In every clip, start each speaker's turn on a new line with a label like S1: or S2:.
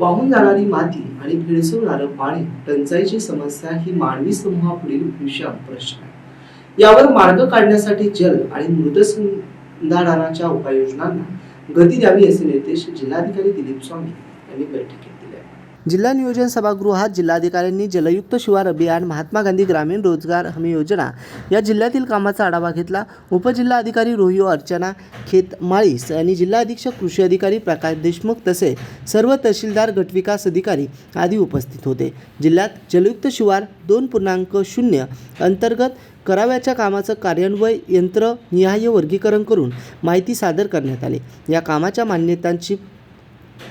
S1: वाहून जाणारी माती आणि भेडसवणारं पाणी टंचाईची समस्या ही मानवी समूहापुढील विषम प्रश्न आहे. यावर मार्ग काढण्यासाठी जल आणि मृदसंधारणाच्या उपाययोजनांना गती द्यावी असे निर्देश जिल्हाधिकारी दिलीप स्वामी यांनी बैठकीत दिले. जिल्हा नियोजन सभागृहात जिल्हाधिकाऱ्यांनी जलयुक्त शिवार अभियान महात्मा गांधी ग्रामीण रोजगार हमी योजना या जिल्ह्यातील कामाचा आढावा घेतला. उपजिल्हा अधिकारी रोहिओ अर्चना खेतमाळीस आणि जिल्हा अधीक्षक कृषी अधिकारी प्रकाश देशमुख तसे सर्व तहसीलदार गटविकास अधिकारी आदी उपस्थित होते. जिल्ह्यात जलयुक्त शिवार दोन पूर्णांक शून्य अंतर्गत कराव्याच्या कामाचं कार्यान्वय यंत्रनिहाय वर्गीकरण करून माहिती सादर करण्यात आली. या कामाच्या मान्यतांची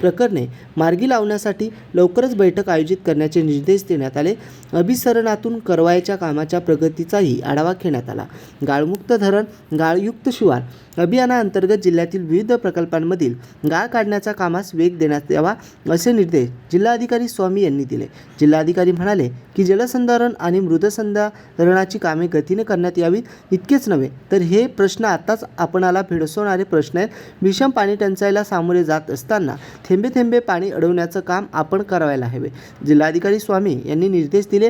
S1: प्रकरणे मार्गी लावण्यासाठी लवकरच बैठक आयोजित करण्याचे निर्देश देण्यात आले. अभिसरणातून करवायच्या कामाच्या प्रगतीचाही आढावा घेण्यात आला. गाळमुक्त धरण गाळयुक्त शिवार अभियानाअंतर्गत जिल्ह्यातील विविध प्रकल्पांमधील गाळ काढण्याच्या कामास वेग देण्यात यावा असे निर्देश जिल्हाधिकारी स्वामी यांनी दिले. जिल्हाधिकारी म्हणाले की जलसंधारण आणि मृदसंधारणाची कामे गतीने करण्यात यावीत इतकेच नव्हे तर हे प्रश्न आत्ताच आपणाला भेडसवणारे प्रश्न आहेत. भीषण पाणी टंचाईला सामोरे जात असताना थेंबे थेंबे पाणी अडवण्याचं काम आपण करायला हवे. जिल्हाधिकारी स्वामी यांनी निर्देश दिले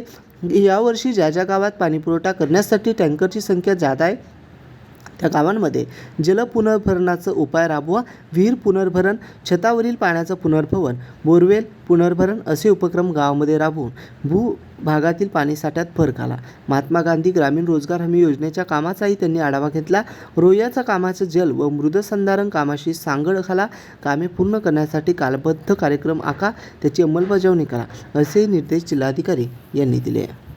S1: यावर्षी ज्या ज्या गावात पाणीपुरवठा करण्यासाठी टँकरची संख्या जादा आहे त्या गावांमध्ये जल पुनर्भरणाचं उपाय राबवा विहीर पुनर्भरण छतावरील पाण्याचं पुनर्भवन बोरवेल पुनर्भरण असे उपक्रम गावामध्ये राबवून भू भागातील पाणीसाठ्यात भर घाला. महात्मा गांधी ग्रामीण रोजगार हमी योजनेच्या कामाचाही त्यांनी आढावा घेतला. रोयाच्या कामाचं जल व मृदसंधारण कामाशी सांगड घाला. कामे पूर्ण करण्यासाठी कालबद्ध कार्यक्रम आखा. त्याची अंमलबजावणी करा असे निर्देश जिल्हाधिकारी यांनी दिले.